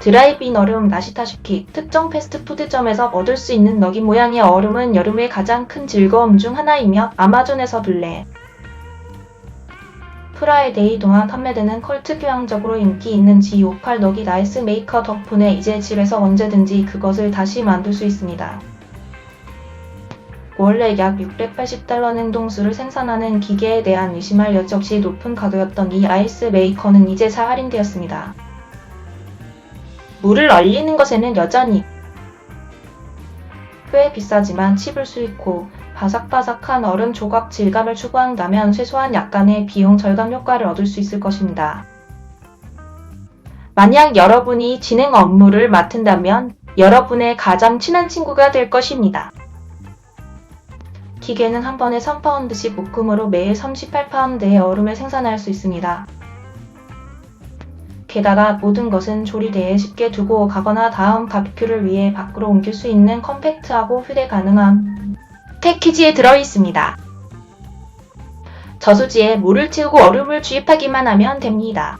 드라이브인 얼음 나시타슈키 특정 패스트푸드점에서 얻을 수 있는 너기 모양의 얼음은 여름의 가장 큰 즐거움 중 하나이며 아마존에서 블랙 프라이데이 동안 판매되는 컬트 교양적으로 인기 있는 G58 너기 나이스 메이커 덕분에 이제 집에서 언제든지 그것을 다시 만들 수 있습니다. 원래 약 680달러 냉동수를 생산하는 기계에 대한 의심할 여지 없이 높은 가격이었던 이 아이스 메이커는 이제 사 할인되었습니다. 물을 얼리는 것에는 여전히 꽤 비싸지만 칩을 수있고 바삭바삭한 얼음 조각 질감을 추구한다면 최소한 약간의 비용 절감 효과를 얻을 수 있을 것입니다. 만약 여러분이 진행 업무를 맡은다면 여러분의 가장 친한 친구가 될 것입니다. 기계는 한 번에 3파운드씩 볶음으로 매일 38파운드의 얼음을 생산할 수 있습니다. 게다가 모든 것은 조리대에 쉽게 두고 가거나 다음 바비큐를 위해 밖으로 옮길 수 있는 컴팩트하고 휴대 가능한 패키지에 들어 있습니다. 저수지에 물을 채우고 얼음을 주입하기만 하면 됩니다.